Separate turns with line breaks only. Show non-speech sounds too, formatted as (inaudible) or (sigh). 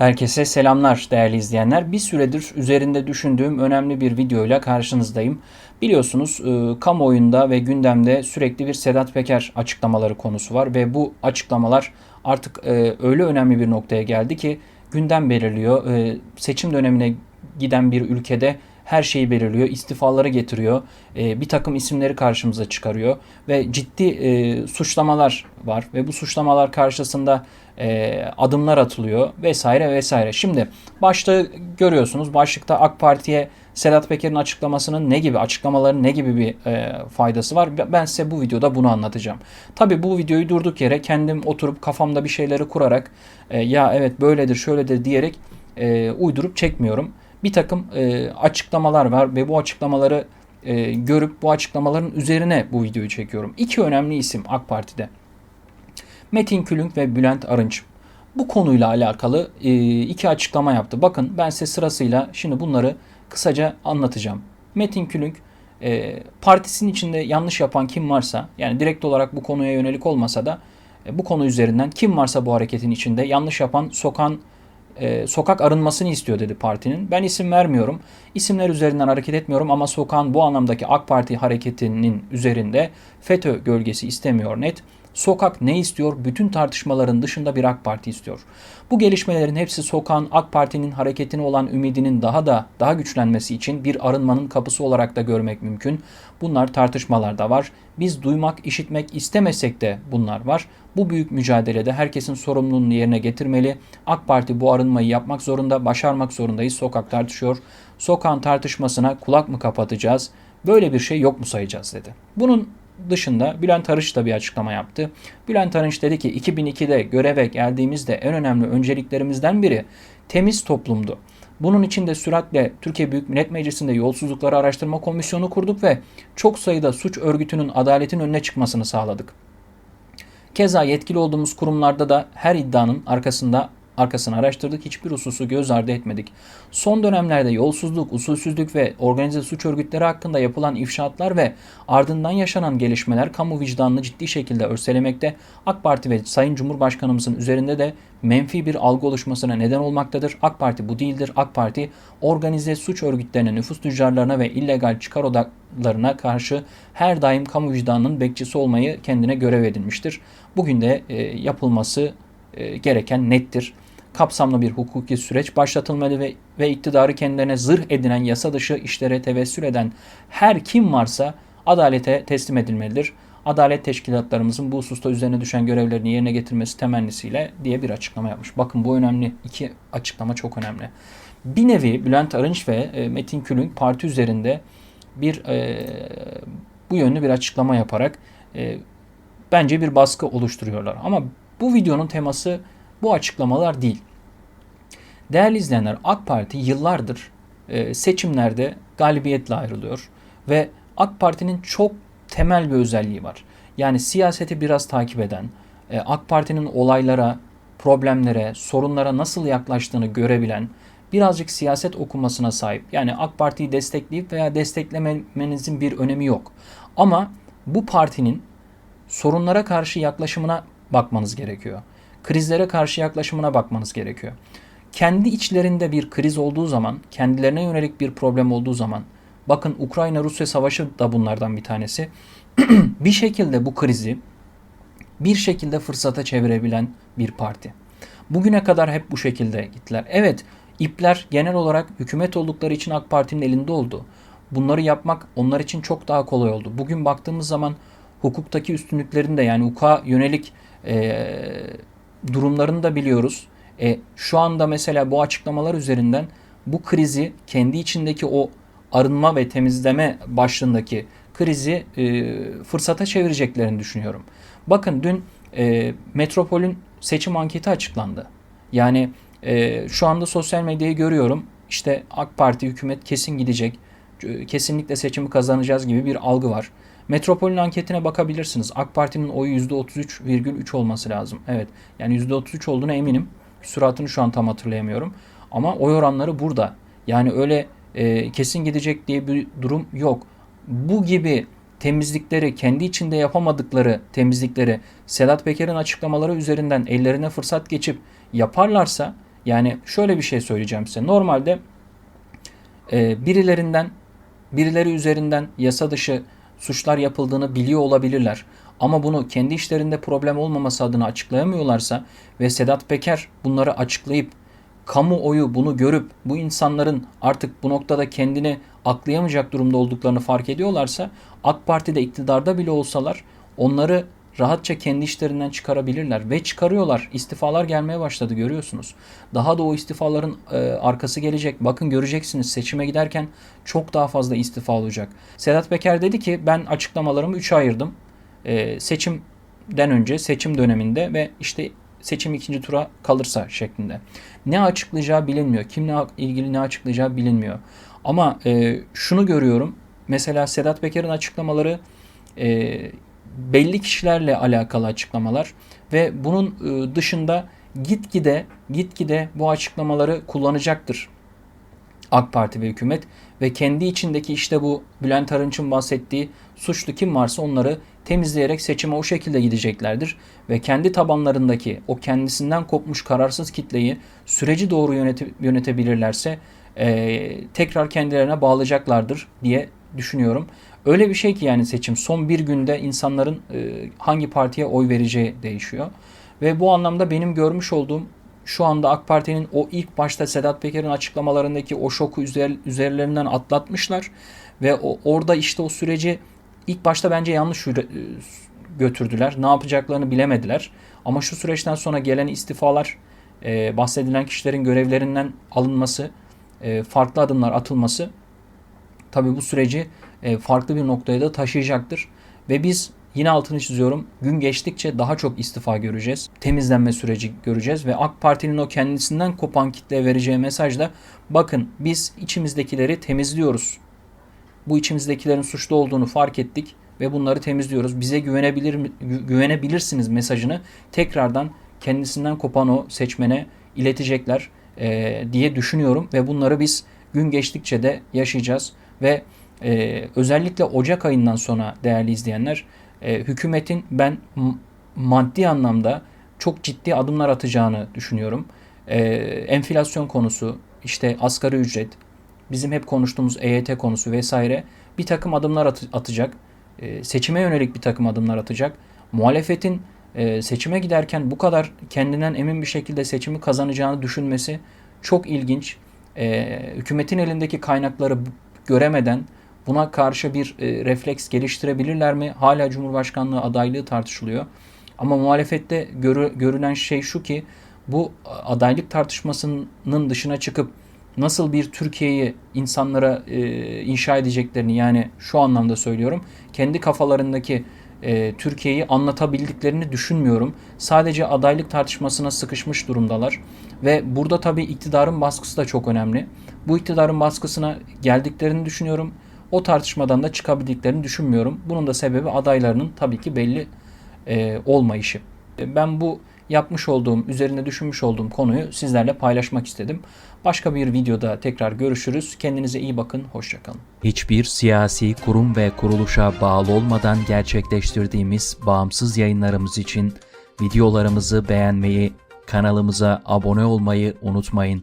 Herkese selamlar değerli izleyenler. Bir süredir üzerinde düşündüğüm önemli bir videoyla karşınızdayım. Biliyorsunuz e, kamuoyunda ve gündemde sürekli bir Sedat Peker açıklamaları konusu var ve bu açıklamalar artık e, öyle önemli bir noktaya geldi ki gündem belirliyor. E, seçim dönemine giden bir ülkede her şeyi belirliyor, istifaları getiriyor, e, bir takım isimleri karşımıza çıkarıyor ve ciddi e, suçlamalar var ve bu suçlamalar karşısında e, adımlar atılıyor vesaire vesaire. Şimdi başta görüyorsunuz başlıkta AK Parti'ye Sedat Peker'in açıklamasının ne gibi açıklamaların ne gibi bir e, faydası var? Ben size bu videoda bunu anlatacağım. Tabi bu videoyu durduk yere kendim oturup kafamda bir şeyleri kurarak e, ya evet böyledir şöyledir diyerek e, uydurup çekmiyorum bir takım e, açıklamalar var ve bu açıklamaları e, görüp bu açıklamaların üzerine bu videoyu çekiyorum. İki önemli isim AK Parti'de. Metin Külünk ve Bülent Arınç. Bu konuyla alakalı e, iki açıklama yaptı. Bakın ben size sırasıyla şimdi bunları kısaca anlatacağım. Metin Külünk e, partisinin içinde yanlış yapan kim varsa yani direkt olarak bu konuya yönelik olmasa da e, bu konu üzerinden kim varsa bu hareketin içinde yanlış yapan sokan e, sokak arınmasını istiyor dedi partinin. Ben isim vermiyorum. İsimler üzerinden hareket etmiyorum ama sokağın bu anlamdaki AK Parti hareketinin üzerinde FETÖ gölgesi istemiyor net. Sokak ne istiyor? Bütün tartışmaların dışında bir AK Parti istiyor. Bu gelişmelerin hepsi sokağın AK Parti'nin hareketine olan ümidinin daha da daha güçlenmesi için bir arınmanın kapısı olarak da görmek mümkün. Bunlar tartışmalarda var. Biz duymak, işitmek istemesek de bunlar var. Bu büyük mücadelede herkesin sorumluluğunu yerine getirmeli. AK Parti bu arınmayı yapmak zorunda, başarmak zorundayız. Sokak tartışıyor. Sokağın tartışmasına kulak mı kapatacağız? Böyle bir şey yok mu sayacağız dedi. Bunun dışında Bülent Arınç da bir açıklama yaptı. Bülent Arınç dedi ki 2002'de göreve geldiğimizde en önemli önceliklerimizden biri temiz toplumdu. Bunun için de süratle Türkiye Büyük Millet Meclisi'nde yolsuzlukları araştırma komisyonu kurduk ve çok sayıda suç örgütünün adaletin önüne çıkmasını sağladık. Keza yetkili olduğumuz kurumlarda da her iddianın arkasında arkasını araştırdık. Hiçbir hususu göz ardı etmedik. Son dönemlerde yolsuzluk, usulsüzlük ve organize suç örgütleri hakkında yapılan ifşaatlar ve ardından yaşanan gelişmeler kamu vicdanını ciddi şekilde örselemekte. AK Parti ve Sayın Cumhurbaşkanımızın üzerinde de menfi bir algı oluşmasına neden olmaktadır. AK Parti bu değildir. AK Parti organize suç örgütlerine, nüfus tüccarlarına ve illegal çıkar odaklarına karşı her daim kamu vicdanının bekçisi olmayı kendine görev edinmiştir. Bugün de e, yapılması e, gereken nettir kapsamlı bir hukuki süreç başlatılmalı ve, ve iktidarı kendilerine zırh edinen yasa dışı işlere tevessül eden her kim varsa adalete teslim edilmelidir. Adalet teşkilatlarımızın bu hususta üzerine düşen görevlerini yerine getirmesi temennisiyle diye bir açıklama yapmış. Bakın bu önemli. iki açıklama çok önemli. Bir nevi Bülent Arınç ve e, Metin Külünk parti üzerinde bir e, bu yönlü bir açıklama yaparak e, bence bir baskı oluşturuyorlar. Ama bu videonun teması bu açıklamalar değil. Değerli izleyenler AK Parti yıllardır e, seçimlerde galibiyetle ayrılıyor ve AK Parti'nin çok temel bir özelliği var. Yani siyaseti biraz takip eden, e, AK Parti'nin olaylara, problemlere, sorunlara nasıl yaklaştığını görebilen, birazcık siyaset okumasına sahip. Yani AK Parti'yi destekleyip veya desteklemenizin bir önemi yok. Ama bu partinin sorunlara karşı yaklaşımına bakmanız gerekiyor krizlere karşı yaklaşımına bakmanız gerekiyor. Kendi içlerinde bir kriz olduğu zaman, kendilerine yönelik bir problem olduğu zaman, bakın Ukrayna-Rusya savaşı da bunlardan bir tanesi. (clears throat) bir şekilde bu krizi bir şekilde fırsata çevirebilen bir parti. Bugüne kadar hep bu şekilde gittiler. Evet, ipler genel olarak hükümet oldukları için AK Parti'nin elinde oldu. Bunları yapmak onlar için çok daha kolay oldu. Bugün baktığımız zaman hukuktaki üstünlüklerin de yani hukuka yönelik e, durumlarını da biliyoruz. E, şu anda mesela bu açıklamalar üzerinden bu krizi kendi içindeki o arınma ve temizleme başlığındaki krizi e, fırsata çevireceklerini düşünüyorum. Bakın dün e, Metropol'ün seçim anketi açıklandı. Yani e, şu anda sosyal medyayı görüyorum. İşte AK Parti hükümet kesin gidecek. Kesinlikle seçimi kazanacağız gibi bir algı var. Metropol'ün anketine bakabilirsiniz. AK Parti'nin oyu %33,3 olması lazım. Evet yani %33 olduğuna eminim. Süratini şu an tam hatırlayamıyorum. Ama oy oranları burada. Yani öyle e, kesin gidecek diye bir durum yok. Bu gibi temizlikleri, kendi içinde yapamadıkları temizlikleri Sedat Peker'in açıklamaları üzerinden ellerine fırsat geçip yaparlarsa Yani şöyle bir şey söyleyeceğim size. Normalde e, birilerinden birileri üzerinden yasa dışı suçlar yapıldığını biliyor olabilirler. Ama bunu kendi işlerinde problem olmaması adına açıklayamıyorlarsa ve Sedat Peker bunları açıklayıp kamuoyu bunu görüp bu insanların artık bu noktada kendini aklayamayacak durumda olduklarını fark ediyorlarsa AK Parti'de iktidarda bile olsalar onları rahatça kendi işlerinden çıkarabilirler ve çıkarıyorlar. İstifalar gelmeye başladı görüyorsunuz. Daha da o istifaların e, arkası gelecek. Bakın göreceksiniz seçime giderken çok daha fazla istifa olacak. Sedat Peker dedi ki ben açıklamalarımı 3'e ayırdım. E, seçimden önce, seçim döneminde ve işte seçim ikinci tura kalırsa şeklinde. Ne açıklayacağı bilinmiyor. Kimle ilgili ne açıklayacağı bilinmiyor. Ama e, şunu görüyorum. Mesela Sedat Peker'in açıklamaları e, belli kişilerle alakalı açıklamalar ve bunun e, dışında gitgide gitgide bu açıklamaları kullanacaktır AK Parti ve hükümet ve kendi içindeki işte bu Bülent Arınç'ın bahsettiği suçlu kim varsa onları temizleyerek seçime o şekilde gideceklerdir ve kendi tabanlarındaki o kendisinden kopmuş kararsız kitleyi süreci doğru yönete, yönetebilirlerse e, tekrar kendilerine bağlayacaklardır diye düşünüyorum. Öyle bir şey ki yani seçim son bir günde insanların e, hangi partiye oy vereceği değişiyor. Ve bu anlamda benim görmüş olduğum şu anda AK Parti'nin o ilk başta Sedat Peker'in açıklamalarındaki o şoku üzer, üzerlerinden atlatmışlar. Ve o, orada işte o süreci ilk başta bence yanlış e, götürdüler. Ne yapacaklarını bilemediler. Ama şu süreçten sonra gelen istifalar, e, bahsedilen kişilerin görevlerinden alınması, e, farklı adımlar atılması tabii bu süreci e, farklı bir noktaya da taşıyacaktır. Ve biz yine altını çiziyorum gün geçtikçe daha çok istifa göreceğiz. Temizlenme süreci göreceğiz ve AK Parti'nin o kendisinden kopan kitleye vereceği mesaj da bakın biz içimizdekileri temizliyoruz. Bu içimizdekilerin suçlu olduğunu fark ettik ve bunları temizliyoruz. Bize güvenebilir güvenebilirsiniz mesajını tekrardan kendisinden kopan o seçmene iletecekler e, diye düşünüyorum ve bunları biz gün geçtikçe de yaşayacağız ve e, özellikle Ocak ayından sonra değerli izleyenler e, hükümetin ben maddi anlamda çok ciddi adımlar atacağını düşünüyorum. E, enflasyon konusu, işte asgari ücret, bizim hep konuştuğumuz EYT konusu vesaire bir takım adımlar at- atacak. E, seçime yönelik bir takım adımlar atacak. Muhalefetin e, seçime giderken bu kadar kendinden emin bir şekilde seçimi kazanacağını düşünmesi çok ilginç. E, hükümetin elindeki kaynakları göremeden buna karşı bir e, refleks geliştirebilirler mi? Hala Cumhurbaşkanlığı adaylığı tartışılıyor. Ama muhalefette görü, görülen şey şu ki bu adaylık tartışmasının dışına çıkıp nasıl bir Türkiye'yi insanlara e, inşa edeceklerini yani şu anlamda söylüyorum kendi kafalarındaki e, Türkiye'yi anlatabildiklerini düşünmüyorum. Sadece adaylık tartışmasına sıkışmış durumdalar ve burada tabii iktidarın baskısı da çok önemli. Bu iktidarın baskısına geldiklerini düşünüyorum. O tartışmadan da çıkabildiklerini düşünmüyorum. Bunun da sebebi adaylarının tabii ki belli e, olmayışı. Ben bu yapmış olduğum, üzerine düşünmüş olduğum konuyu sizlerle paylaşmak istedim. Başka bir videoda tekrar görüşürüz. Kendinize iyi bakın, hoşçakalın.
Hiçbir siyasi kurum ve kuruluşa bağlı olmadan gerçekleştirdiğimiz bağımsız yayınlarımız için videolarımızı beğenmeyi, kanalımıza abone olmayı unutmayın.